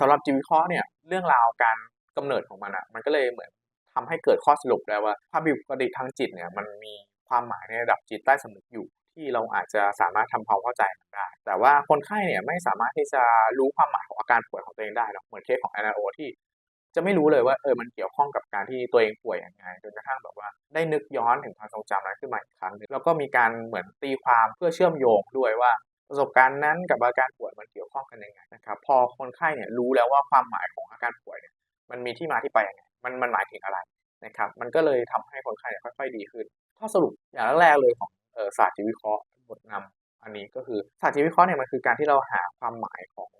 สำหรับจิวิเคราะห์เนี่ยเรื่องราวการกำเนิดของมันอะมันก็เลยเหมือนทำให้เกิดข้อสรุปได้ว่าความผิดปกติทางจิตเนี่ยมันมีความหมายในระดับจิตใต้สำนึกอยู่ที่เราอาจจะสามารถทำความเข้าใจมันได้ แต่ว่าคนไข้เนี่ยไม่สามารถที่จะรู้ความหมายของอาการป่วยของตัวเองได้หรอกเหมือนเคสของ NIO ที่จะไม่รู้เลยว่าเออมันเกี่ยวข้องกับการที่ตัวเองป่วยยังไงจนกระทั่งแบบว่าได้นึกย้อนถึงความทรงจำนั้นขึ้นมาอีกครั้งหนึ่งแล้วก็มีการเหมือนตีความเพื่อเชื่อมโยงด้วยว่า ประสบการณ์นั้นกับอาการป่วยมันเกี่ยวข้องกันยังไงนะครับ พอคนไข้เนี่ยรู้แล้วว่าความหมายของอาการป่วยเนี่ยมันมีที่มาที่ไปยังไงมันมันหมายถึงอะไรนะครับ มันก็เลยทำให้คนไข้เนี่ยค่อยๆดีขึ้นข้อสรุปอย่างแรกเลยของศาสตร์จิตวิเคราะห์บทนำอันนี้ก็คือศาสตร์จิตวิเคราะห์เนี่ยมันคือการที่เราหาความหมายของ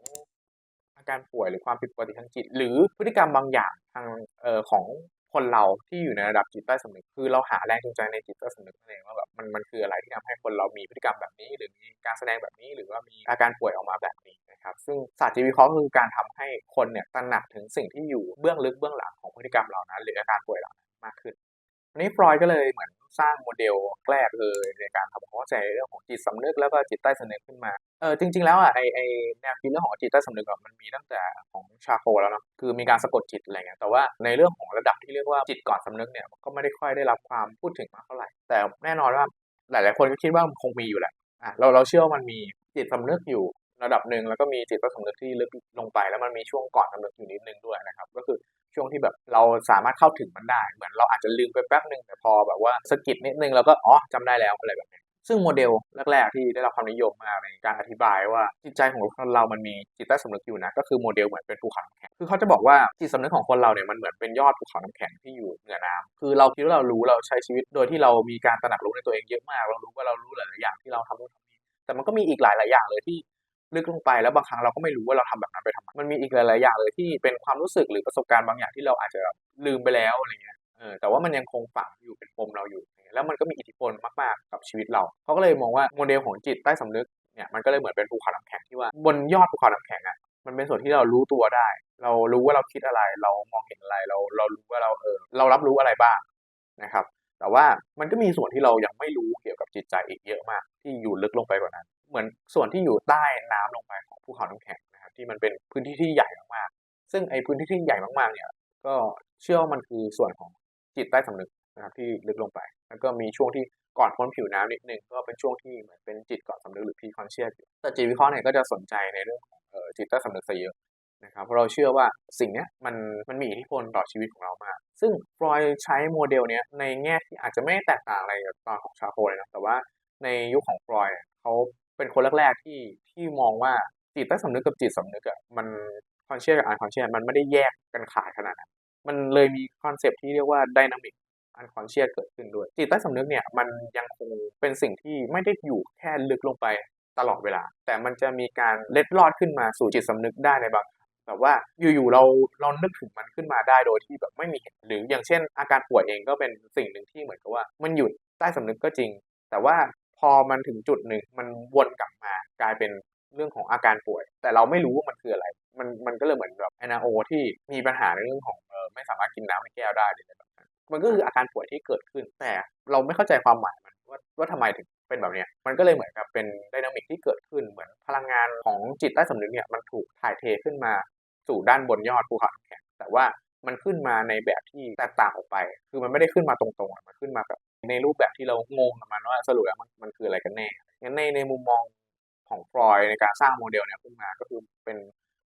อาการป่วยหรือความผิดปกติทางจิต หรือพฤติกรรมบางอย่างทางออของ คนเราที่อยู่ในระดับจิตใต้สำนึกคือเราหาแรงจูงใจในจิตใต้สำนึกนั่นเองว่าแบบมันมันคืออะไรที่ทำให้คนเรามีพฤติกรรมแบบนี้ หรือมีการแสดงแบบนี้หรือว่ามีอาการป่วยออกมาแบบนี้นะครับซึ่งศาสตร์จิตวิเคราะห์คือการทำให้คนเนี่ยตระหนักถึงสิ่งที่อยู่เบื้องลึกเบื้องหลังของพฤติกรรมเหล่านั้น หรืออาการป่วยเหล่านั้นมากขึ้น อันนี้ฟรอยก็เลยเหมือนสร้างโมเดลแรกเลยในการทำความเข้าใจเรื่องของจิตสำนึกแล้วก็จิตใต้สำนึกขึ้นมา เออจริง ๆ แล้วอะไอไอแนวคิดเรื่องของจิตใต้สำนึกอะมันมีตั้งแต่ของชาโคแล้วเนาะคือมีการสะกดจิตอะไรเงี้ยแต่ว่าในเรื่องของระดับที่เรียกว่าจิตก่อนสำนึกเนี่ยก็ไม่ได้ค่อยได้รับความพูดถึงมากเท่าไหร่ แต่แน่นอนว่าหลาย ๆ คนก็คิดว่ามันคงมีอยู่แหละอะเราเราเชื่อว่ามันมีจิตสำนึกอยู่ระดับหนึ่งแล้วก็มีจิตใต้สำนึกที่ลึกลงไป แล้วมันมีช่วงก่อนสำนึกอยู่นิดนึงด้วยนะครับ ก็คือ ช่วงที่แบบเราสามารถเข้าถึงมันได้ เหมือนเราอาจจะลืมไปแป๊บหนึ่งแต่พอแบบว่าสะกิดนิดนึงแล้วก็อ๋อจำได้แล้วอะไรแบบนี้ซึ่งโมเดลแรก ๆ ที่ได้รับความนิยมมากในการอธิบายว่าจิตใจของคนเรามันมีจิตใต้สำนึกอยู่นะก็คือโมเดลเหมือนเป็นภูเขาน้ำแข็งคือเขาจะบอกว่าจิตสำนึกของคนเราเนี่ยมันเหมือนเป็นยอดภูเขาน้ำแข็งที่อยู่เหนือน้ำคือเราคิดว่าเรารู้เราใช้ชีวิตโดยที่เรามีการตระหนักรู้ในตัวเองเยอะมาก เรารู้ว่าเรารู้หลายๆอย่างที่เราทำนู่นทำนี่แต่มันก็มีอีกหลายๆอย่างเลยที่ ลึกลงไปแล้วบางครั้งเราก็ไม่รู้ว่าเราทำแบบนั้นไปทำไมมันมีอีกหลายๆอย่างเลยที่เป็นความรู้สึกหรือประสบการณ์บางอย่างที่เราอาจจะลืมไปแล้วอะไรเงี้ยเออแต่ว่ามันยังคงฝังอยู่เป็นปมเราอยู่ แล้วมันก็มีอิทธิพลมากๆกับชีวิตเราเขาก็เลยมองว่าโมเดลของจิตใต้สำนึกเนี่ยมันก็เลยเหมือนเป็นภูเขาน้ำแข็งที่ว่าบนยอดภูเขาน้ำแข็งอะมันเป็นส่วนที่เรารู้ตัวได้ เรารู้ว่าเราคิดอะไร เรามองเห็นอะไรเราเรารู้ว่าเราเออเรารับรู้อะไรบ้างนะครับ แต่ว่ามันก็มีส่วนที่เรายังไม่รู้เกี่ยวกับจิตใจอีกเยอะมาก ที่อยู่ลึกลงไปกว่านั้น เหมือนส่วนที่อยู่ใต้น้ำลงไปของภูเขาน้ำแข็งนะครับที่มันเป็นพื้นที่ที่ใหญ่มากๆซึ่งไอ้พื้นที่ที่ใหญ่มากๆเนี่ย ก็เชื่อว่ามันคือส่วนของจิตใต้สำนึกนะครับที่ลึกลงไป แล้วก็มีช่วงที่ก่อนพ้นผิวน้ำนิดนึงก็เป็นช่วงที่เหมือนเป็นจิตก่อนสำนึกหรือพีคอนเชียสอยู่แต่จิตวิเคราะห์เนี่ยก็จะสนใจในเรื่องของเอ่อจิตใต้สำนึกซะเยอะนะครับเพราะเราเชื่อว่าสิ่งเนี้ยมันมันมีอิทธิพลต่อชีวิตของเรามาก ซึ่งฟรอยใช้โมเดลเนี้ยในแง่ที่อาจจะไม่แตกต่างอะไรกับตอนของชาโคเลยนะแต่ว่าในยุคของฟรอยเขา เป็นคนแรกๆที่ที่มองว่าจิตใต้สำนึกกับจิตสำนึกอะมันคอนเชียสกับอันคอนเชียสมันไม่ได้แยกกันขาดขนาดนั้นมันเลยมีคอนเซปต์ที่เรียกว่าไดนามิกอันคอนเชียสเกิดขึ้นด้วย จิตใต้สำนึกเนี่ยมันยังคงเป็นสิ่งที่ไม่ได้อยู่แค่ลึกลงไปตลอดเวลา แต่มันจะมีการเล็ดลอดขึ้นมาสู่จิตสำนึกได้ในบางแบบว่าอยู่ๆเราเรานึกถึงมันขึ้นมาได้โดยที่แบบไม่มีเหตุหรืออย่างเช่น อาการป่วยเองก็เป็นสิ่งหนึ่งที่เหมือนกับว่า มันหยุดใต้สำนึกก็จริง แต่ว่า อมันถึงจุดหนึ่งมันวนกลับมากลายเป็นเรื่องของอาการป่วย แต่เราไม่รู้ว่ามันคืออะไร มันมันก็เลยเหมือนแบบ NRO ที่มีปัญหาในเรื่องของเออไม่สามารถกินน้ำในแก้วได้เลยแบบนั้นมันก็คืออาการป่วยที่เกิดขึ้น แต่เราไม่เข้าใจความหมายมันว่าว่าทำไมถึงเป็นแบบเนี้ยมันก็เลยเหมือนกับเป็นไดนามิกที่เกิดขึ้นเหมือนพลังงานของจิตใต้สำนึกเนี่ยมันถูกถ่ายเทขึ้นมาสู่ด้านบนยอดภูเขาแข็งแต่ว่ามันขึ้นมาในแบบที่แตกต่างออกไป คือมันไม่ได้ขึ้นมาตรงๆ มันขึ้นมาแบบ ในรูปแบบที่เรางงกับมันว่าสรุปแล้วมันมันคืออะไรกันแน่งั้นในในมุมมองของฟรอยในการสร้างโมเดลเนี่ยขึ้นมาก็คือเป็น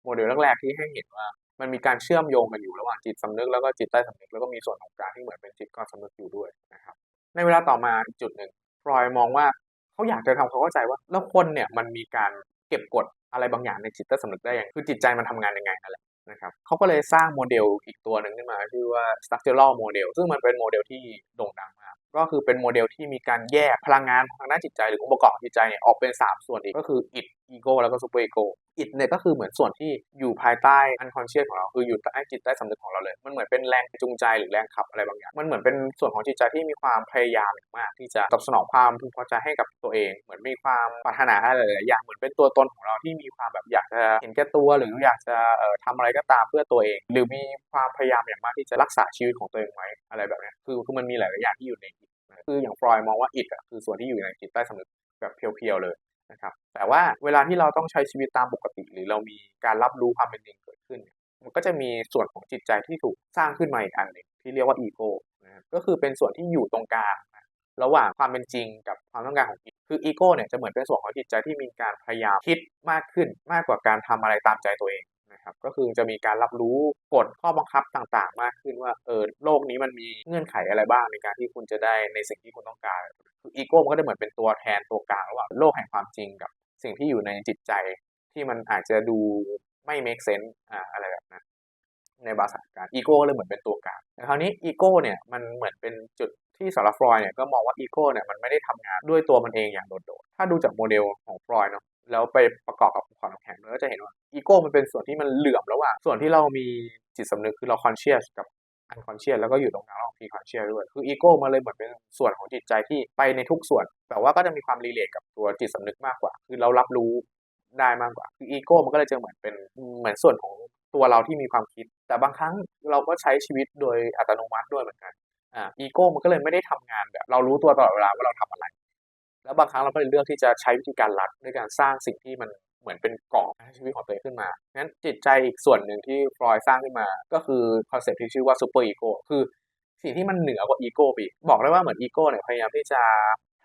โมเดลแรกๆที่ให้เห็นว่ามันมีการเชื่อมโยงกันอยู่ระหว่างจิตสำนึกแล้วก็จิตใต้สำนึกแล้วก็มีส่วนของกางที่เหมือนเป็นจิตก่อนสำนึกอยู่ด้วยนะครับในเวลาต่อมาอีกจุดหนึ่งฟรอยมองว่าเขาอยากจะทำความเข้าใจว่าแล้วคนเนี่ยมันมีการเก็บกดอะไรบางอย่างในจิตใต้สำนึกได้อย่างคือจิตใจมันทำงานยังไงนั่นแหละนะครับเขาก็เลยสร้างโมเดลอีกตัวหนึ่งขึ้นมาชื่อว่า structural model ซึ่งมันเป็นโมเดลที่โด่งดังมา ก็คือเป็นโมเดลที่มีการแยกพลังงานทางด้านจิตใจหรือองค์ประกอบของจิตใจเนี่ยออกเป็น 3 ส่วนอีกก็คืออิดอีโก้แล้วก็ซูเปอร์อีโก้ ego id เนี่ยก็คือเหมือนส่วนที่อยู่ภายใต้ unconscious ของเราคืออยู่ใต้จิตใต้สำนึกของเราเลย มันเหมือนเป็นแรงจูงใจหรือแรงขับอะไรบางอย่าง มันเหมือนเป็นส่วนของจิตใจที่มีความพยายามมาก ที่จะตอบสนองความพึงพอใจให้กับตัวเอง เหมือนมีความปรารถนาอะไรหลายอย่างเหมือนเป็นตัวตนของเราที่มีความแบบอยากจะเห็นแก่ตัว หรืออยากจะเอ่อทำอะไรก็ตามเพื่อตัวเอง หรือมีความพยายามอย่างมากที่จะรักษาชีวิตของตัวเองไว้อะไรแบบนี้คือคือมันมีหลายๆอย่างที่อยู่ในคืออย่างฟรอยมองว่าอิดอะคือส่วนที่อยู่ในจิตใต้สำนึกแบบเพียวๆเลย นะครับแต่ว่าเวลาที่เราต้องใช้ชีวิตตามปกติ หรือเรามีการรับรู้ความเป็นจริงเกิดขึ้นเนี่ยมันก็จะมีส่วนของจิตใจที่ถูกสร้างขึ้นมาอีกอันหนึ่งที่เรียกว่าอีโก้นะครับก็คือเป็นส่วนที่อยู่ตรงกลางระหว่างความเป็นจริงกับความต้องการของจิตคืออีโก้เนี่ยจะเหมือนเป็นส่วนของจิตใจที่มีการพยายามคิดมากขึ้นมากกว่าการทำอะไรตามใจตัวเอง นะครับก็คือจะมีการรับรู้กฎข้อบังคับต่างๆ มากขึ้นว่าเออโลกนี้มันมีเงื่อนไขอะไรบ้างในการที่คุณจะได้ในสิ่งที่คุณต้องการคืออีโก้มันก็จะเหมือนเป็นตัวแทนตัวกลางระหว่างโลกแห่งความจริงกับสิ่งที่อยู่ในจิตใจที่มันอาจจะดูไม่ make sense อ่าอะไรแบบนั้นในภาษาการอีโก้เลยเหมือนเป็นตัวกลางแต่คราวนี้อีโก้เนี่ยมันเหมือนเป็นจุดที่สำหรับฟรอยเนี่ยก็มองว่าอีโก้เนี่ยมันไม่ได้ทำงานด้วยตัวมันเองอย่างโดดๆ ถ้าดูจากโมเดลของฟรอยเนาะ แล้วไปประกอบกับภูเขาน้ำแข็งเราก็จะเห็นว่าอีโก้มันเป็นส่วนที่มันเหลื่อมระหว่างส่วนที่เรามีจิตสำนึกคือเรา conscious กับ unconscious แล้วก็อยู่ตรงกลางระหว่าง pre-conscious ด้วยคืออีโก้มันเลยเหมือนเป็นส่วนของจิตใจที่ไปในทุกส่วน แต่ว่าก็จะมีความรีเลทกับตัวจิตสำนึกมากกว่า คือเรารับรู้ได้มากกว่า คืออีโก้มันก็เลยจะเหมือนเป็นเหมือนส่วนของตัวเราที่มีความคิด แต่บางครั้งเราก็ใช้ชีวิตโดยอัตโนมัติด้วยเหมือนกันอ่าอีโก้มันก็เลยไม่ได้ทำงานแบบ เรารู้ตัวตลอดเวลาว่าเราทำอะไร แล้วบางครั้งเราก็เลยเลือกที่จะใช้วิธีการลัดด้วยการสร้างสิ่งที่มันเหมือนเป็นกรอบให้ชีวิตของตัวเองขึ้นมางั้นจิตใจอีกส่วนหนึ่งที่ฟรอยสร้างขึ้นมา ก็คือคอนเซ็ปต์ที่ชื่อว่าซูเปอร์อีโก้คือสิ่งที่มันเหนือกว่าอีโก้ไปอีกบอกได้ว่าเหมือนอีโก้เนี่ยพยายามที่จะ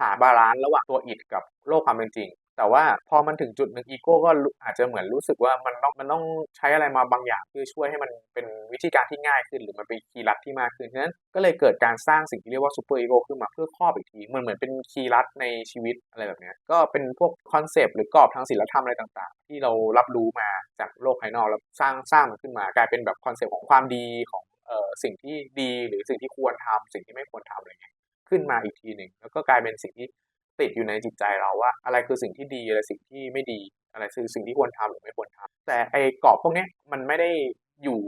หาบาลานซ์ระหว่างตัวอิดกับโลกความเป็นจริง แต่ว่าพอมันถึงจุดหนึ่งอีโก้ก็อาจจะเหมือนรู้สึกว่ามันต้องมันต้องใช้อะไรมาบางอย่างเพื่อช่วยให้มันเป็นวิธีการที่ง่ายขึ้น หรือมันเป็นคีย์ลัดที่มากขึ้นฉะนั้นก็เลยเกิดการสร้างสิ่งที่เรียกว่าซูเปอร์อีโก้ขึ้นมาเพื่อครอบอีกทีมันเหมือนเป็นคีย์ลัดในชีวิตอะไรแบบนี้ก็เป็นพวกคอนเซปต์หรือกรอบทางศีลธรรมอะไรต่าง ๆ ที่เรารับรู้มาจากโลกภายนอกแล้วสร้างสร้างมันขึ้นมากลายเป็นแบบคอนเซปต์ของความดีของเอ่อสิ่งที่ดีหรือสิ่งที่ควรทำสิ่งที่ไม่ควรทำอะไรเงี้ยขึ้นมาอีกทีหนึ่งแล้วก็กลายเป็นสิ่งที่ ติดอยู่ในจิตใจเราว่า อะไรคือสิ่งที่ดีอะไรสิ่งที่ไม่ดี อะไรคือสิ่งที่ควรทำหรือไม่ควรทำแต่ไอ้กรอบพวกนี้มันไม่ได้อยู่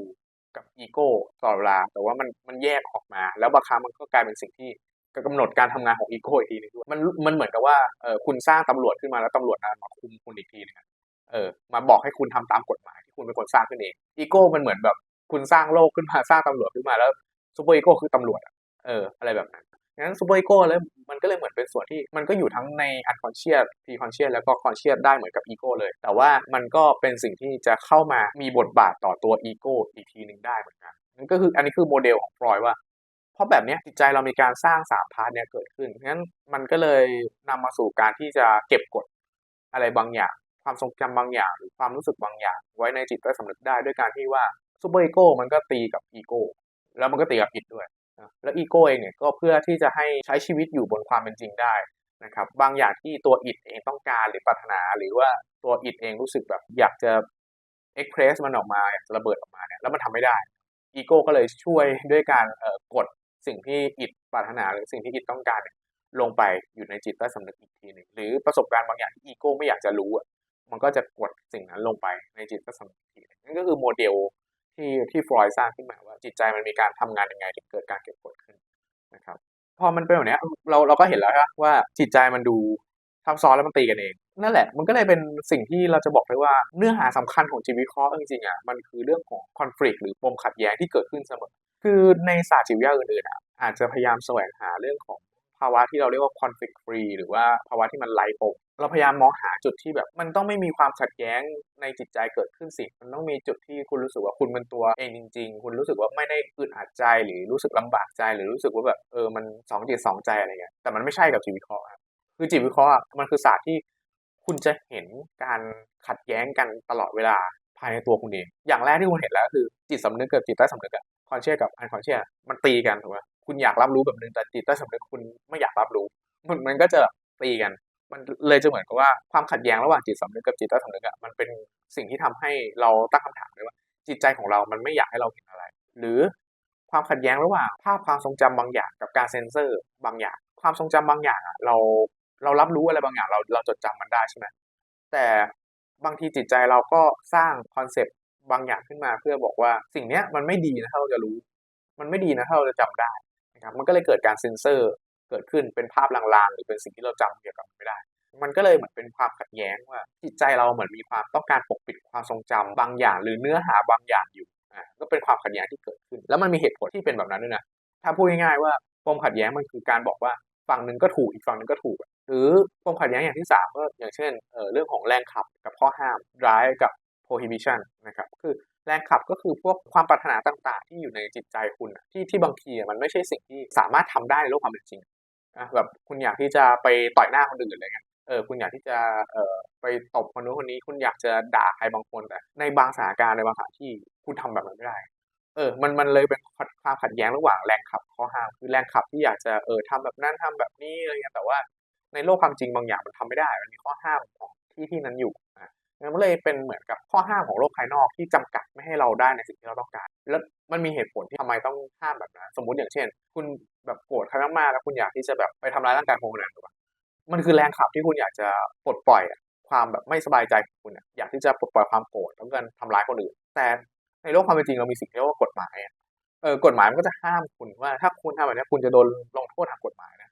กับอีโก้ตลอดเวลาแต่ว่ามันมันแยกออกมา แล้วบางครั้งมันก็กลายเป็นสิ่งที่กำหนดการทำงานของอีโก้อีกทีนึงด้วยมันมันเหมือนกับว่าเออคุณสร้างตำรวจขึ้นมาแล้วตำรวจมาคุมคุณอีกทีนึงเออมาบอกให้คุณทำตามกฎหมายที่คุณเป็นคนสร้างขึ้นเองอีโก้มันเหมือนแบบคุณสร้างโลกขึ้นมาสร้างตำรวจขึ้นมาแล้วซูเปอร์อีโก้คือตำรวจเอออะไรแบบนั้น งั้นซูเปอร์อีโก้เลยมันก็เลยเหมือนเป็นส่วนที่มันก็อยู่ทั้งใน unconscious pre-conscious แล้วก็ conscious ได้เหมือนกับอีโก้เลย แต่ว่ามันก็เป็นสิ่งที่จะเข้ามามีบทบาทต่อตัวอีโก้อีกทีหนึ่งได้เหมือนกันนั่นก็คืออันนี้คือโมเดลของฟรอยด์ว่าเพราะแบบนี้จิตใจเรามีการสร้างสามพาร์ทเนี้ยเกิดขึ้นงั้นมันก็เลยนำมาสู่การที่จะเก็บกดอะไรบางอย่าง ความทรงจำบางอย่าง หรือความรู้สึกบางอย่าง ไว้ในจิตใต้สำนึกได้ด้วยการที่ว่าซูเปอร์อีโก้มันก็ตีกับอีโก้แล้วมันก็ตีกับอิดด้วย แล้วอีโก้เองเนี่ยก็เพื่อที่จะให้ใช้ชีวิตอยู่บนความเป็นจริงได้นะครับบางอย่างที่ตัวอิดเองต้องการหรือปรารถนา หรือว่าตัวอิดเองรู้สึกแบบอยากจะเอ็กเพรสมันออกมาอยากจะระเบิดออกมาเนี่ยแล้วมันทำไม่ได้อีโก้ก็เลยช่วยด้วยการกดสิ่งที่อิดปรารถนาหรือสิ่งที่อิดต้องการลงไปอยู่ในจิตใต้สำนึกอีกทีหนึ่งหรือประสบการณ์บางอย่างที่อีโก้ไม่อยากจะรู้อะมันก็จะกดสิ่งนั้นลงไปในจิตใต้สำนึกอีกทีนั่นก็คือโมเดล ที่ที่ฟรอยด์สร้างขึ้นมาว่าจิตใจมันมีการทำงานยังไงถึงเกิดการเก็บกดขึ้นนะครับ พอมันเป็นแบบเนี้ยเราเราก็เห็นแล้วครับว่าจิตใจมันดูซับซ้อนแล้วมันตีกันเอง นั่นแหละมันก็เลยเป็นสิ่งที่เราจะบอกได้ว่าเนื้อหาสำคัญของจิตวิเคราะห์จริงๆอะมันคือเรื่องของคอน FLICT หรือปมขัดแย้งที่เกิดขึ้นเสมอ คือในศาสตร์จิตวิทยาอื่นๆอะอาจจะพยายามแสวงหาเรื่องของภาวะที่เราเรียกว่า conflict free หรือว่าภาวะที่มันไร้ปม เราพยายามมองหาจุดที่แบบ มันต้องไม่มีความขัดแย้งในจิตใจเกิดขึ้นสิ มันต้องมีจุดที่คุณรู้สึกว่าคุณเป็นตัวเองจริง ๆ คุณรู้สึกว่าไม่ได้อึดอัดใจหรือรู้สึกลำบากใจหรือรู้สึกว่าแบบเออมันสองจิตสองใจอะไรเงี้ยแต่มันไม่ใช่กับจิตวิเคราะห์ครับคือจิตวิเคราะห์อะมันคือศาสตร์ที่คุณจะเห็นการขัดแย้งกันตลอดเวลาภายในตัวคุณเอง อย่างแรกที่คุณเห็นแล้วคือจิตสำนึกกับจิตใต้สำนึกอะคอนเชียกับอันคอนเชียมันตีกันถูกไหมคุณอยากรับรู้แบบนึงแต่จิตใต้สำนึกคุณไม่อยากรับรู้ มันมันก็จะตีกัน มันเลยจะเหมือนกับว่าความขัดแย้งระหว่างจิตสำนึกกับจิตใต้สำนึกอะมันเป็นสิ่งที่ทำให้เราตั้งคำถามเลยว่า จิตใจของเรามันไม่อยากให้เราเห็นอะไร หรือความขัดแย้งระหว่างภาพความทรงจำบางอย่างกับการเซ็นเซอร์บางอย่าง ความทรงจำบางอย่างอะเราเรารับรู้อะไรบางอย่างเราเราจดจำมันได้ใช่ไหมแต่บางทีจิตใจเราก็สร้างคอนเซปต์บางอย่างขึ้นมา เพื่อบอกว่าสิ่งเนี้ยมันไม่ดีนะถ้าเราจะรู้ มันไม่ดีนะถ้าเราจะจำได้นะครับมันก็เลยเกิดการเซ็นเซอร์ เกิดขึ้นเป็นภาพลางๆ หรือเป็นสิ่งที่เราจำเกี่ยวกับมันไม่ได้ มันก็เลยเหมือนเป็นความขัดแย้งว่าจิตใจเราเหมือนมีความต้องการปกปิดความทรงจำบางอย่าง หรือเนื้อหาบางอย่างอยู่อ่าก็เป็นความขัดแย้งที่เกิดขึ้น แล้วมันมีเหตุผลที่เป็นแบบนั้นด้วยนะถ้าพูดง่ายๆว่าปมขัดแย้งมันคือการบอกว่าฝั่งหนึ่งก็ถูกอีกฝั่งหนึ่งก็ถูก หรือปมขัดแย้งอย่างที่3ก็อย่างเช่นเอ่อเรื่องของแรงขับกับข้อห้าม drive กับ prohibition นะครับคือแรงขับก็คือพวกความปรารถนาต่างๆ ที่อยู่ในจิตใจคุณที่ที่บางทีมันไม่ใช่สิ่งที่สามารถทำได้ในโลกความเป็นจริง นะแบบคุณอยากที่จะไปต่อยหน้าคนอื่นอะไรเงี้ยเออคุณอยากที่จะเอ่อไปตบคนนู้นคนนี้ คุณอยากจะด่าใครบางคนแต่ในบางสถานการณ์ในบางสถานที่คุณทำแบบนั้นไม่ได้ เออ มันมันเลยเป็นความขัดแย้งระหว่างแรงขับข้อห้ามคือแรงขับที่อยากจะเออทำแบบนั้นทำแบบนี้อะไรเงี้ยแต่ว่าในโลกความจริงบางอย่างมันทำไม่ได้ มันมีข้อห้ามของที่ที่นั้นอยู่ อะมันเลยเป็นเหมือนกับข้อห้ามของโลกภายนอกที่จำกัดไม่ให้เราได้ในสิ่งที่เราต้องการ แล้วมันมีเหตุผลที่ทำไมต้องห้ามแบบนั้น สมมุติอย่างเช่น คุณแบบโกรธใครมากๆแล้วคุณอยากที่จะแบบไปทำร้ายร่างกายคนคนนั้นถูกปะมันคือแรงขับที่คุณอยากจะปลดปล่อยความแบบไม่สบายใจของคุณอยากที่จะปลดปล่อยความโกรธแล้วกันทำร้ายคนอื่น แต่ในโลกความเป็นจริงเรามีสิ่งที่เรียกว่ากฎหมายเออกฎหมายมันก็จะห้ามคุณว่าถ้าคุณทำแบบนี้คุณจะโดนลงโทษทางกฎหมายนะ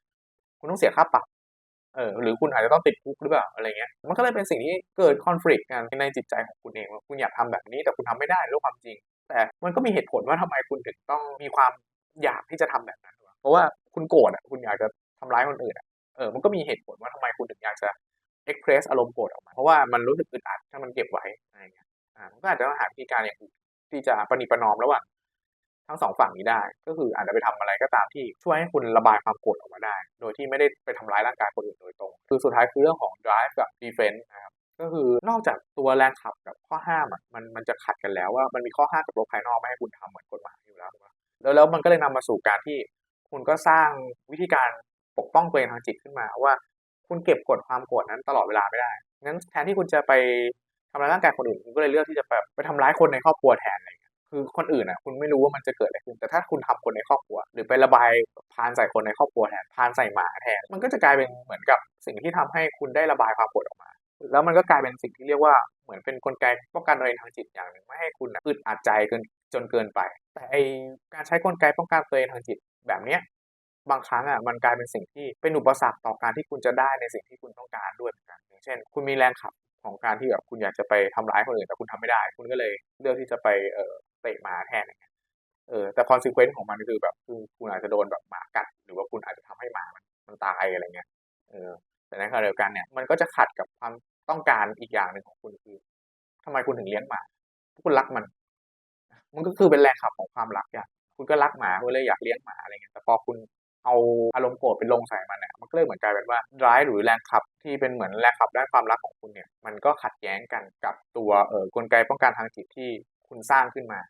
คุณต้องเสียค่าปรับ เออหรือคุณอาจจะต้องติดคุกหรือเปล่าอะไรเงี้ยมันก็เลยเป็นสิ่งที่เกิดคอน FLICT กันในจิตใจของคุณเองว่าคุณอยากทำแบบนี้แต่คุณทำไม่ได้ในโลกความจริง แต่มันก็มีเหตุผลว่าทำไมคุณถึงต้องมีความอยากที่จะทำแบบนั้น เพราะว่าคุณโกรธอะคุณอยากจะทำร้ายคนอื่นอะเออมันก็มีเหตุผลว่าทำไมคุณถึงอยากจะ express อารมณ์โกรธออกมา เพราะว่ามันรู้สึกอึดอัดถ้ามันเก็บไว้อะไรเงี้ยอ่ามันก็อาจจะต้องหาวิธีการอย่างอื่นที่จะประนีประนอมระหว่าง ทั้งสองฝั่งนี้ได้ ก็คืออาจจะไปทำอะไรก็ตามที่ช่วยให้คุณระบายความโกรธออกมาได้ โดยที่ไม่ได้ไปทำร้ายร่างกายคนอื่นโดยตรง คือสุดท้ายคือเรื่องของ drive กับ defense นะครับก็คือนอกจากตัวแรงขับกับข้อห้ามอะมันมันจะขัดกันแล้วว่ามันมีข้อห้ามกับโลกภายนอกไม่ให้คุณทำเหมือนกฎหมายอยู่แล้วแล้วแล้วมันก็เลยนำมาสู่การที่คุณก็สร้างวิธีการปกป้องตัวเองทางจิตขึ้นมาว่าคุณเก็บกดความโกรธนั้นตลอดเวลาไม่ได้งั้นแทนที่คุณจะไปทำร้ายร่างกายคนอื่นคุณก็เลยเลือกที่จะแบบไปทำร้ายคนในครอบครัวแทนอะไรอย่างเงี้ย คือคนอื่นอะคุณไม่รู้ว่ามันจะเกิดอะไรขึ้น แต่ถ้าคุณทำคนในครอบครัว หรือไประบายพานใส่คนในครอบครัวแทนพานใส่หมาแทน มันก็จะกลายเป็นเหมือนกับสิ่งที่ทำให้คุณได้ระบายความโกรธออกมา แล้วมันก็กลายเป็นสิ่งที่เรียกว่าเหมือนเป็นกลไกป้องกันตัวเองทางจิตอย่างหนึ่งไม่ให้คุณอึดอัดใจเกินจนเกินไป แต่ไอการใช้กลไกป้องกันตัวเองทางจิตแบบเนี้ยบางครั้งอะมันกลายเป็นสิ่งที่เป็นอุปสรรคต่อการที่คุณจะได้ในสิ่งที่คุณต้องการด้วยเหมือนกันอย่างเช่น คุณมีแรงขับของการที่แบบคุณอยากจะไปทำร้ายคนอื่นแต่คุณทำไม่ได้ คุณก็เลยเลือกที่จะไปเออ เตะหมาแทนอย่างเงี้ยเออแต่คอนซีเควนต์ของมันคือแบบคือคุณอาจจะโดนแบบหมากัด หรือว่าคุณอาจจะทำให้หมามันมันตายอะไรเงี้ยเออแต่ในขณะเดียวกันเนี่ยมันก็จะขัดกับความต้องการอีกอย่างหนึ่งของคุณคือทำไมคุณถึงเลี้ยงหมาคุณรักมัน มันก็คือเป็นแรงขับของความรักอย่างคุณก็รักหมาคุณเลยอยากเลี้ยงหมาอะไรเงี้ยแต่พอคุณเอาอารมณ์โกรธไปลงใส่มันเนี่ยมันก็เลยเหมือนกลายเป็นว่า drive หรือแรงขับที่เป็นเหมือนแรงขับด้านความรักของคุณเนี่ย มันก็ขัดแย้งกันกับตัวเอ่อกลไกป้องกันทางจิตที่ คุณสร้างขึ้นมา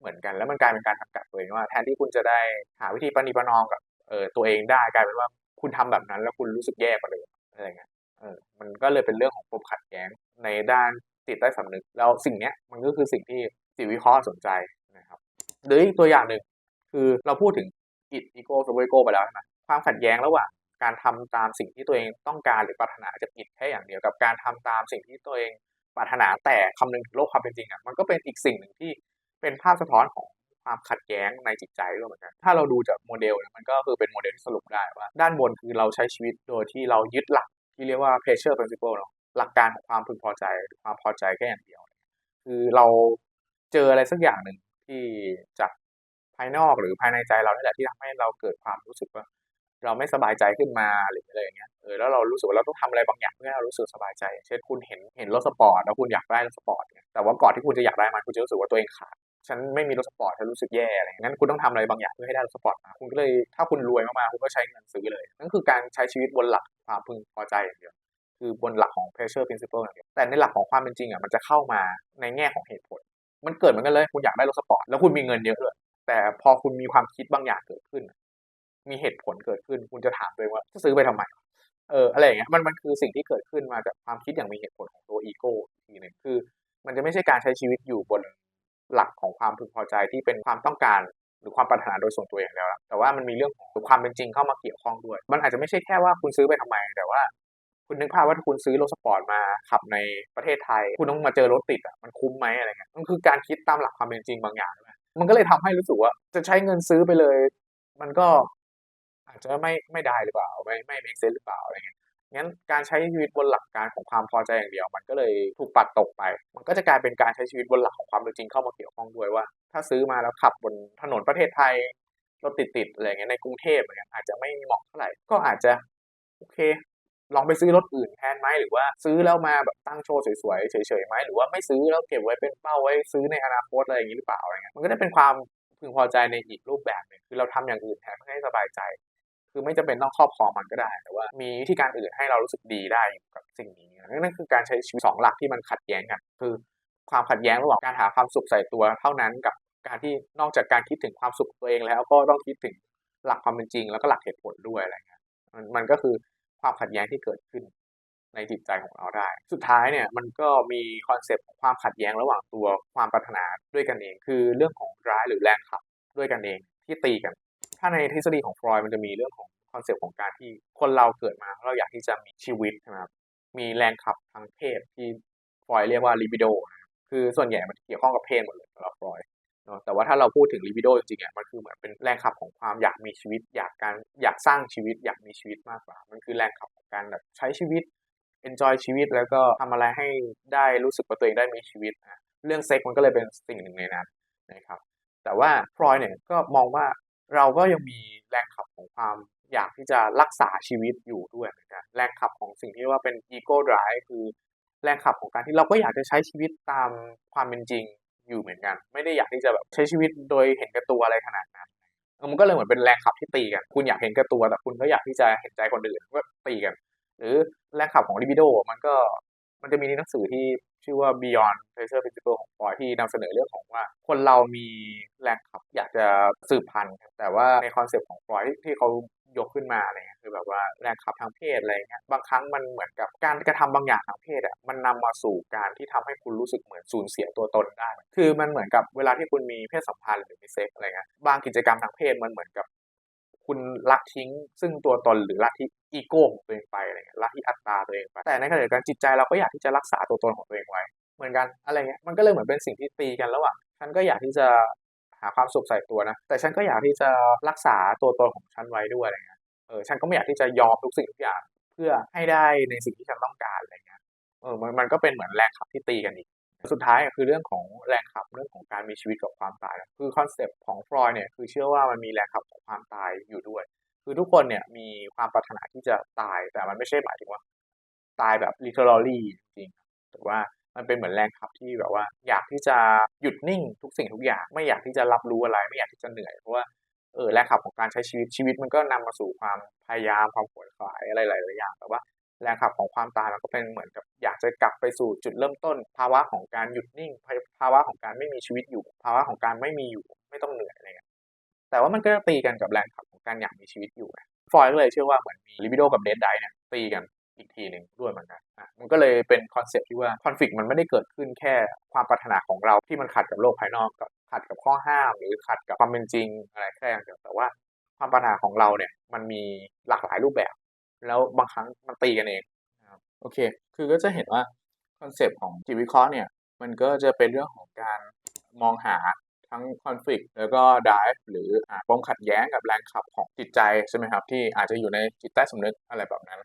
เหมือนกัน แล้วมันกลายเป็นการจำกัดตัวเองว่าแทนที่คุณจะได้หาวิธีประนีประนอมกับเอ่อตัวเองได้กลายเป็นว่าคุณทำแบบนั้น แล้วคุณรู้สึกแย่กว่าเดิมอะไรเงี้ยเออมันก็เลยเป็นเรื่องของปมขัดแย้งในด้านจิตใต้สำนึก แล้วสิ่งเนี้ยมันก็คือสิ่งที่จิตวิเคราะห์สนใจนะครับหรืออีกตัวอย่างหนึ่งคือเราพูดถึงอิดอีโก้ซูเปอร์อีโก้ไปแล้วใช่ไหมความขัดแย้งระหว่างการทำตามสิ่งที่ตัวเองต้องการหรือปรารถนาจากอิดแค่อย่างเดียวกับการทำตามสิ่งที่ตัวเอง ปรารถนาแต่คำนึงถึงโลกความเป็นจริงอะมันก็เป็นอีกสิ่งหนึ่งที่เป็นภาพสะท้อนของความขัดแย้งในจิตใจด้วยเหมือนกัน ถ้าเราดูจากโมเดลเนี่ยมันก็คือเป็นโมเดลที่สรุปได้ว่า ด้านบนคือเราใช้ชีวิตโดยที่เรายึดหลักที่เรียกว่า pressure principle เนาะหลักการของความพึงพอใจความพอใจแค่อย่างเดียว คือเราเจออะไรสักอย่างหนึ่งที่จากภายนอกหรือภายในใจเราเนี่ยแหละที่ทำให้เราเกิดความรู้สึกว่า เราไม่สบายใจขึ้นมาหรืออะไรอย่างเงี้ยเออแล้วเรารู้สึกว่าเราต้องทำอะไรบางอย่างเพื่อให้เรารู้สึกสบายใจ เช่นคุณเห็นเห็นรถสปอร์ตแล้วคุณอยากได้รถสปอร์ตเนี่ยแต่ว่าก่อนที่คุณจะอยากได้มันคุณจะรู้สึกว่าตัวเองขาดฉันไม่มีรถสปอร์ตฉันรู้สึกแย่อะไรงั้นคุณต้องทำอะไรบางอย่างเพื่อให้ได้รถสปอร์ตมาคุณก็เลยถ้าคุณรวยมากๆคุณก็ใช้เงินซื้อเลยนั่นคือการใช้ชีวิตบนหลักความพึงพอใจอย่างเดียวคือบนหลักของ pressure principle อย่างเดียวแต่ในหลักของความเป็นจริงอะมันจะเข้ามาในแง่ของเหตุผล มันเกิดเหมือนกันเลยคุณอยากได้รถสปอร์ตแล้วคุณมีเงินเยอะเลยแต่พอคุณมีความคิดบางอย่างเกิดขึ้น มีเหตุผลเกิดขึ้น คุณจะถามตัวเองว่าจะซื้อไปทำไมเอออะไรอย่างเงี้ยมันมันคือสิ่งที่เกิดขึ้นมาจากความคิดอย่างมีเหตุผลของตัวอีโก้ทีหนึ่งคือ มันจะไม่ใช่การใช้ชีวิตอยู่บนหลักของความพึงพอใจที่เป็นความต้องการหรือความปรารถนาโดยส่วนตัวอย่างเดียวแต่ว่ามันมีเรื่องของความเป็นจริงเข้ามาเกี่ยวข้องด้วย มันอาจจะไม่ใช่แค่ว่าคุณซื้อไปทำไม แต่ว่า คุณนึกภาพว่าถ้าคุณซื้อรถสปอร์ตมาขับในประเทศไทย คุณต้องมาเจอรถติดอะมันคุ้มไหมอะไรเงี้ยมันคือการคิดตามหลักความเป็นจริงบางอย่างมันก็เลยทำให้รู้สึกว่าจะใช้เงินซื้อไปเลย มันก็ จจะไม่ไม่ได้หรือเปล่า ไม่ไม่ make sense หรือเปล่าอะไรเงี้ยงั้นการใช้ชีวิตบนหลักการของความพอใจอย่างเดียว มันก็เลยถูกปัดตกไป มันก็จะกลายเป็นการใช้ชีวิตบนหลักของความเป็นจริงเข้ามาเกี่ยวข้องด้วยว่า ถ้าซื้อมาแล้วขับบนถนนประเทศไทยรถติดๆอะไรเงี้ยในกรุงเทพอะไรเงี้ยอาจจะไม่เหมาะเท่าไหร่ก็อาจจะโอเค ลองไปซื้อรถอื่นแทนไหมหรือว่าซื้อแล้วมาแบบตั้งโชว์สวยๆเฉยๆไหมหรือว่าไม่ซื้อแล้วเก็บไว้เป็นเป้าไว้ซื้อในอนาคตอะไรอย่างนี้หรือเปล่าอะไรเงี้ยมันก็ได้เป็นความพึงพอใจในอีกรูปแบบหนึ่งคือเราทำอย่างอื่นแทนเพื่อให้สบายใจ คือไม่จำเป็นต้องครอบครองมันก็ได้ แต่ว่ามีวิธีการอื่นให้เรารู้สึกดีได้กับสิ่งนี้นั่นคือการใช้ชีวิตสองหลักที่มันขัดแย้งกันคือความขัดแย้งระหว่างการหาความสุขใส่ตัวเท่านั้นกับการที่นอกจากการคิดถึงความสุขตัวเองแล้วก็ต้องคิดถึงหลักความเป็นจริง แล้วก็หลักเหตุผลด้วยอะไรเงี้ยมันมันก็คือความขัดแย้งที่เกิดขึ้นในจิตใจของเราได้ สุดท้ายเนี่ยมันก็มีคอนเซปต์ความขัดแย้งระหว่างตัวความปรารถนาด้วยกันเอง คือเรื่องของร้ายหรือแรงขับด้วยกันเองที่ตีกัน ถ้าในทฤษฎีของฟรอยมันจะมีเรื่องของคอนเซปต์ของการที่คนเราเกิดมาเราอยากที่จะมีชีวิตใช่ไหมครับมีแรงขับทางเพศที่ฟรอยเรียกว่าลิบิโดนะครับคือส่วนใหญ่มันเกี่ยวข้องกับเพศหมดเลยสำหรับฟรอยเนาะแต่ว่าถ้าเราพูดถึงลิบิโดจริงๆอะมันคือเหมือนเป็นแรงขับของความอยากมีชีวิต อยากการอยากสร้างชีวิต อยากมีชีวิตมากกว่า มันคือแรงขับของการแบบใช้ชีวิต enjoy ชีวิตแล้วก็ทำอะไรให้ได้รู้สึกว่าตัวเองได้มีชีวิตนะเรื่องเซ็กมันก็เลยเป็นสิ่งหนึ่งในนั้นนะครับแต่ว่าฟรอยเนี่ยก็มองว่า เราก็ยังมีแรงขับของความอยากที่จะรักษาชีวิตอยู่ด้วยเหมือนกันแรงขับของสิ่งที่ว่าเป็น ego drive คือแรงขับของการที่เราก็อยากจะใช้ชีวิตตามความเป็นจริงอยู่เหมือนกัน ไม่ได้อยากที่จะแบบใช้ชีวิตโดยเห็นแก่ตัวอะไรขนาดนั้นมันก็เลยเหมือนเป็นแรงขับที่ตีกัน คุณอยากเห็นแก่ตัว แต่คุณก็อยากที่จะเห็นใจคนอื่นก็ตีกัน หรือแรงขับของ libido มันก็ มันจะมีในหนังสือที่ชื่อว่า Beyond Pleasure Principle ของฟอยที่นำเสนอเรื่องของว่า คนเรามีแรงขับอยากจะสืบพันธุ์ แต่ว่าในคอนเซปต์ของฟอยที่เขายกขึ้นมาอะไรเงี้ยคือแบบว่าแรงขับทางเพศอะไรเงี้ยบางครั้งมันเหมือนกับการกระทำบางอย่างทางเพศอะมันนำมาสู่การที่ทำให้คุณรู้สึกเหมือนสูญเสียตัวตนได้ คือมันเหมือนกับเวลาที่คุณมีเพศสัมพันธ์หรือมีเซ็กอะไรเงี้ยบางกิจกรรมทางเพศมันเหมือนกับ คุณละทิ้งซึ่งตัวตนหรือละทิ้ง อีโก้ของตัวเองไปอะไรเงี้ยละทิ้งอัตตาตัวเองไป แต่ในขณะเดียวกันจิตใจเราก็อยากที่จะรักษาตัวตนของตัวเองไว้ เหมือนกันอะไรเงี้ยมันก็เลยเหมือนเป็นสิ่งที่ตีกันระหว่างฉันก็อยากที่จะหาความสุขใส่ตัวนะ แต่ฉันก็อยากที่จะรักษาตัวตนของฉันไว้ด้วยอะไรเงี้ยเออฉันก็ไม่อยากที่จะยอมทุกสิ่งทุกอย่างเพื่อให้ได้ในสิ่งที่ฉันต้องการอะไรเงี้ยเออมันมันก็เป็นเหมือนแรงขับที่ตีกันอีกสุดท้ายคือเรื่องของแรงขับเรื่องของการมีชีวิตกับความตาย คือคอนเซปต์ของฟรอยเนี่ยคือเชื่อว่ามันมีแรงขับของความตายอยู่ด้วย คือทุกคนเนี่ยมีความปรารถนาที่จะตายแต่มันไม่ใช่หมายถึงว่า ตายแบบ literally จริงๆแต่ว่ามันเป็นเหมือนแรงขับที่แบบว่า อยากที่จะหยุดนิ่งทุกสิ่งทุกอย่าง ไม่อยากที่จะรับรู้อะไร ไม่อยากที่จะเหนื่อยเพราะว่าเออแรงขับของการใช้ชีวิตชีวิตมันก็นำมาสู่ความพยายามความขวนขวายอะไรหลายๆอย่างแต่ว่าแรงขับของความตายมันก็เป็นเหมือนกับ อยากจะกลับไปสู่จุดเริ่มต้น ภาวะของการหยุดนิ่ง ภาวะของการไม่มีชีวิตอยู่ ภาวะของการไม่มีอยู่ไม่ต้องเหนื่อยอะไรเงี้ยแต่ว่ามันก็ตีกันกับแรงขับ ของการอยากมีชีวิตอยู่ฟอยก็เลยเชื่อว่าเหมือนมีลิบิโดกับเดดไดเนี่ยตีกันอีกทีหนึ่งด้วยเหมือนกันอะมันก็เลยเป็นคอนเซ็ปที่ว่าคอนฟ lict มันไม่ได้เกิดขึ้นแค่ความปรารถนาของเราที่มันขัดกับโลกภายนอกกับขัดกับข้อห้าม หรือขัดกับความเป็นจริงอะไรแค่อย่างเดียวแต่ว่าความปรารถนาของเราเนี่ยมันมีหลากหลายรูปแบบ แล้วบางครั้งมันตีกันเองโอเค คือก็จะเห็นว่าคอนเซปต์ของจิตวิเคราะห์เนี่ยมันก็จะเป็นเรื่องของการมองหา ทั้งคอนฟ lict แล้วก็ด i v e หรือปมขัดแย้งกับแรงขับของจิตใจใช่ไหมครับ ที่อาจจะอยู่ในจิตใต้สำนึกอะไรแบบนั้น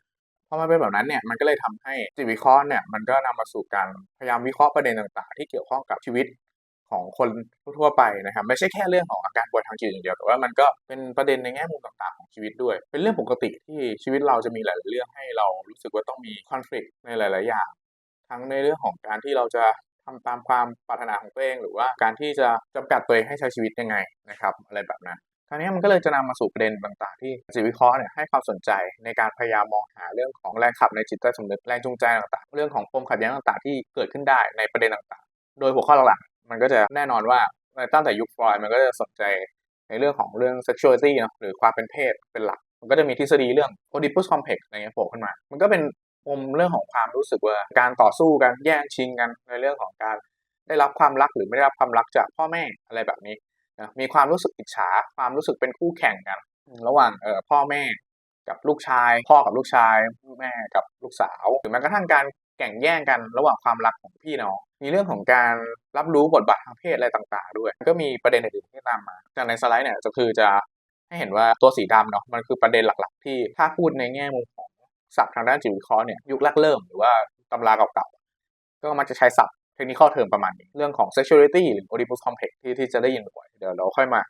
พอมันเป็นแบบนั้นเนี่ยมันก็เลยทำให้จิตวิเคราะห์เนี่ยมันก็นำมาสู่การพยายามวิเคราะห์ประเด็นต่างๆ ที่เกี่ยวข้องกับชีวิตของคนทั่วไปนะครับไม่ใช่แค่เรื่องของอาการป่วยทางจิตอย่างเดียวแต่ว่ามันก็เป็นประเด็นในแง่มุมต่างๆของชีวิตด้วย เป็นเรื่องปกติที่ชีวิตเราจะมีหลาย ๆ เรื่องให้เรารู้สึกว่าต้องมีคอนฟ lict ในหลาย ๆ อย่าง ทั้งในเรื่องของการที่เราจะ ทำตามความปรารถนาของตัวเอง หรือว่าการที่จะจำกัดตัวเองให้ใช้ชีวิตยังไงนะครับอะไรแบบนั้นคราวนี้มันก็เลยจะนำมาสู่ประเด็นต่างๆ ที่จิตวิเคราะห์เนี่ยให้ความสนใจในการพยายามมองหาเรื่องของแรงขับในจิตใต้สำนึกแรงจูงใจต่างๆ เรื่องของปมขัดแย้งต่างๆ ที่เกิดขึ้นได้ในประเด็นต่างๆ โดยหัวข้อหลักๆมันก็จะแน่นอนว่าตั้งแต่ยุคฟรอยมันก็จะสนใจในเรื่องของเรื่อง sexuality เนาะหรือความเป็นเพศเป็นหลัก มันก็จะมีทฤษฎีเรื่อง Oedipus complex อะไรเงี้ยโผล่ขึ้นมา มันก็เป็น ปมเรื่องของความรู้สึกว่าการต่อสู้กันแย่งชิงกันในเรื่องของการได้รับความรักหรือไม่ได้รับความรักจากพ่อแม่อะไรแบบนี้นะมีความรู้สึกอิจฉาความรู้สึกเป็นคู่แข่งกัน ระหว่างเอ่อพ่อแม่กับลูกชาย พ่อกับลูกชาย แม่กับลูกสาวหรือแม้กระทั่งการแข่งแย่งกันระหว่างความรักของพี่น้องมีเรื่องของการรับรู้บทบาททางเพศอะไรต่าง ๆ ด้วย ก็มีประเด็นอื่นๆที่ตามมาจากในสไลด์เนี่ยจะคือจะให้เห็นว่าตัวสีดำเนาะมันคือประเด็นหลัก ๆ ที่ถ้าพูดในแง่มุมของ ศัพท์ทางด้านจิตวิเคราะห์เนี่ยยุคแรกเริ่มหรือว่าตำราเก่าๆ ก็มันจะใช้ศัพท์เทคนิคเทอมประมาณนี้ เรื่องของ sexuality หรือ Oedipus complex ที่ที่จะได้ยินบ่อยเดี๋ยวเราค่อยมา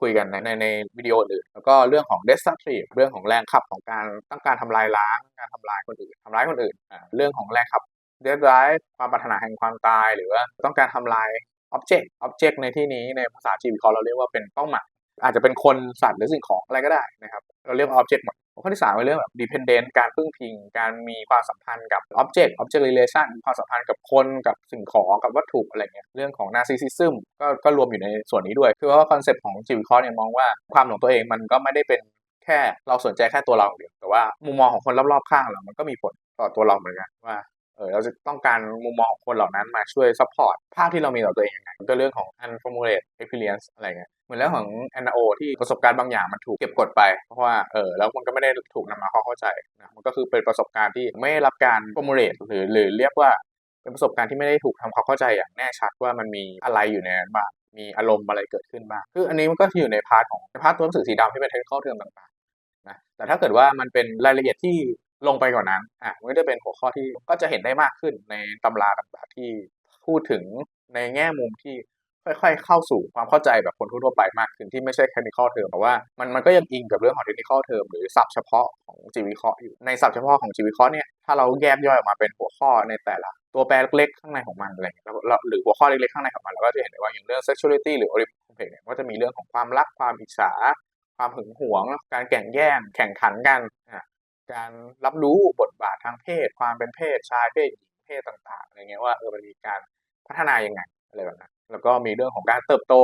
คุยกันในในในวิดีโออื่น แล้วก็เรื่องของ destructive เรื่องของแรงขับของการต้องการทำลายล้าง การทำลายคนอื่นทำร้ายคนอื่นอ่าเรื่องของแรงขับ dead drive ความปรารถนาแห่งความตาย หรือว่าต้องการทำลาย object object ในที่นี้ในภาษาจีวิเคราะห์เราเรียกว่าเป็นเป้าหมายอาจจะเป็นคนสัตว์หรือสิ่งของอะไรก็ได้นะครับ เราเรียกว่า object หมด ข้อที่สามเป็นเรื่องแบบ dependent การพึ่งพิง การมีความสัมพันธ์กับ object object relation ความสัมพันธ์กับคนกับสิ่งของกับวัตถุอะไรเงี้ยเรื่องของ narcissism ก็ก็รวมอยู่ในส่วนนี้ด้วย คือว่าคอนเซปต์ของจิววิเคราะห์เนี่ยมองว่าความหลงตัวเองมันก็ไม่ได้เป็นแค่เราสนใจแค่ตัวเราอย่างเดียวแต่ว่ามุมมองของคนรอบๆข้างเรามันก็มีผลต่อตัวเราเหมือนกันว่าเออเราจะต้องการมุมมองของคนเหล่านั้นมาช่วยซัพพอร์ตภาพที่เรามีต่อตัวเองยังไงก็เรื่องของ unformulate experience อะไรเงี้ย มือนเรื่องของ NO ที่ประสบการณ์บางอย่างมันถูกเก็บกดไป เพราะว่าเออแล้วมันก็ไม่ได้ถูกนำมาเข้าใจนะมันก็คือเป็นประสบการณ์ที่ไม่รับการ formulate หรือหรือเรียกว่าเป็นประสบการณ์ที่ไม่ได้ถูกทำความเข้าใจอย่างแน่ชัดว่ามันมีอะไรอยู่ในนั้นบ้างมีอารมณ์อะไรเกิดขึ้นบ้างคืออันนี้มันก็อยู่ในพาร์ทของพาร์ทตัวหนังสือสีดำที่เป็น technical term ต่างๆนะแต่ถ้าเกิดว่ามันเป็นรายละเอียดที่ลงไปกว่านั้นอะมันก็จะเป็นหัวข้อที่ก็จะเห็นได้มากขึ้นในตำราต่างๆที่พูดถึงในแง่มุมที่ ค่อย ๆ เข้าสู่ความเข้าใจแบบคนทั่วไปมากขึ้นที่ไม่ใช่ technical term แต่ว่ามันมันก็ยังอิงกับเรื่องของ technical term หรือศัพท์เฉพาะของจีวิเคราะห์อยู่ในศัพท์เฉพาะของจีวิเคราะห์เนี่ยถ้าเราแยกย่อยออกมาเป็นหัวข้อในแต่ละตัวแปรเล็กๆข้างในของมันอะไรเงี้ยแล้วหรือหัวข้อเล็กๆข้างในของมันเราก็จะเห็นได้ว่าอย่างเรื่อง sexuality หรือ origin complex เนี่ยก็จะมีเรื่องของความรักความอิจฉา ความหึงหวง การแข่งแย่ง แข่งขันกันการรับรู้บทบาททางเพศ ความเป็นเพศชายเพศหญิงเพศต่างๆอะไรเงี้ยว่าเออมันมีการพัฒนายังไง อะไรแบบนั้นแล้วก็มีเรื่องของการเติบโต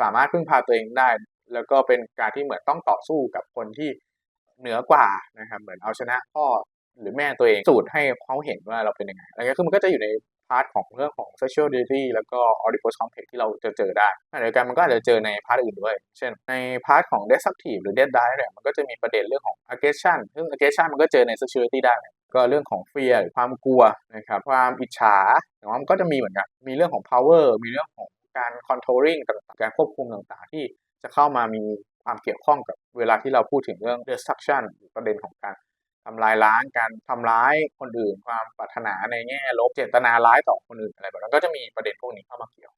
สามารถพึ่งพาตัวเองได้ แล้วก็เป็นการที่เหมือนต้องต่อสู้กับคนที่เหนือกว่านะครับ เหมือนเอาชนะพ่อหรือแม่ตัวเองสูตรให้เขาเห็นว่าเราเป็นยังไงอะไรเงี้ยคือมันก็จะอยู่ใน พาร์ทของเรื่องของ sexual identity แล้วก็ Oedipus complex ที่เราจะเจอได้ขณะเดียวกันมันก็อาจจะเจอในพาร์ทอื่นด้วย เช่น ในพาร์ทของ destructive หรือ dead die เนี่ยมันก็จะมีประเด็นเรื่องของ aggression ซึ่ง aggression มันก็เจอใน sexuality ได้ก็เรื่องของ fear หรือความกลัวนะครับความอิจฉาแต่ว่ามันก็จะมีเหมือนกันมีเรื่องของ power มีเรื่องของการ controlling ต่างๆการควบคุมต่างๆ ที่จะเข้ามามีความเกี่ยวข้องกับเวลาที่เราพูดถึงเรื่อง destruction หรือประเด็นของการ ทำลายล้างการทำร้ายคนอื่น ความปรารถนาในแง่ลบเจตนาร้ายต่อคนอื่นอะไรแบบนั้นก็จะมีประเด็นพวกนี้เข้ามาเกี่ยว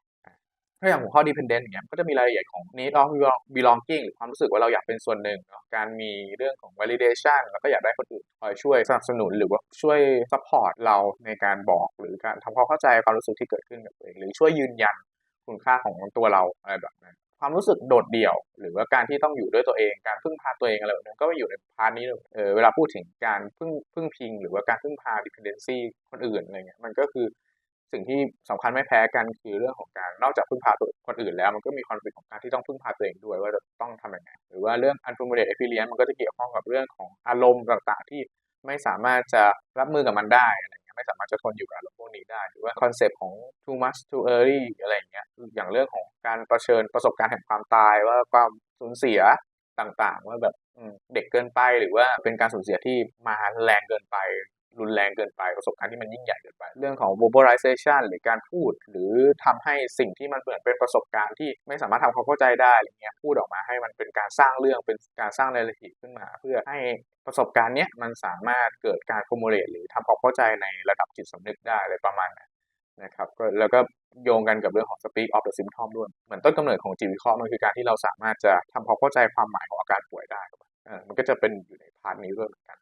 ถ้าอย่างหัวข้อ dependent อย่างเงี้ยก็จะมีรายละเอียดของ need of belonging หรือความรู้สึกว่าเราอยากเป็นส่วนหนึ่งเนาะการมีเรื่องของ validation แล้วก็อยากได้คนอื่นคอยช่วยสนับสนุนหรือว่าช่วย support เราในการบอกหรือการทำความเข้าใจความรู้สึกที่เกิดขึ้นกับตัวเองหรือช่วยยืนยันคุณค่าของตัวเราอะไรแบบนั้น ความรู้สึกโดดเดี่ยว หรือว่าการที่ต้องอยู่ด้วยตัวเอง การพึ่งพาตัวเองอะไรแบบนั้นก็อยู่ในพาร์ทนี้เลยเออเวลาพูดถึงการพึ่งพึ่งพิง หรือว่าการพึ่งพา dependency คนอื่นอะไรเงี้ยมันก็คือสิ่งที่สำคัญไม่แพ้กันคือเรื่องของการนอกจากพึ่งพาตัวคนอื่นแล้ว มันก็มีความเป็นของการที่ต้องพึ่งพาตัวเองด้วยว่าจะต้องทำยังไงหรือว่าเรื่อง unformulated experience มันก็จะเกี่ยวข้องกับเรื่องของอารมณ์ต่างๆ ที่ไม่สามารถจะรับมือกับมันได้อะไรเงี้ยไม่สามารถจะทนอยู่กับอาร นี้ได้ หรือว่าคอนเซปต์ของ too much too early อะไรอย่างเงี้ยอย่างเรื่องของการประเชิญประสบการณ์แห่งความตายว่าความสูญเสียต่างๆ ว่าแบบเด็กเกินไปหรือว่าเป็นการสูญเสียที่มาแรงเกินไป รุนแรงเกินไปประสบการณ์ที่มันยิ่งใหญ่เกินไป เรื่องของ verbalization หรือการพูด หรือทำให้สิ่งที่มันเหมือนเป็นประสบการณ์ที่ไม่สามารถทำความเข้าใจได้อะไรเงี้ยพูดออกมาให้มันเป็นการสร้างเรื่องเป็นการสร้าง narrative ขึ้นมา เพื่อให้ประสบการณ์เนี้ยมันสามารถเกิดการ formulate หรือทำความเข้าใจในระดับจิตสำนึกได้อะไรประมาณนั้นนะครับก็แล้วก็โยงกันกับเรื่องของ speak of the symptom ด้วย เหมือนต้นกำเนิดของจิตวิเคราะห์มันคือการที่เราสามารถจะทำความเข้าใจความหมายของอาการป่วยได้มันก็จะเป็นอยู่ในพาร์ทนี้ด้วยเหมือนกัน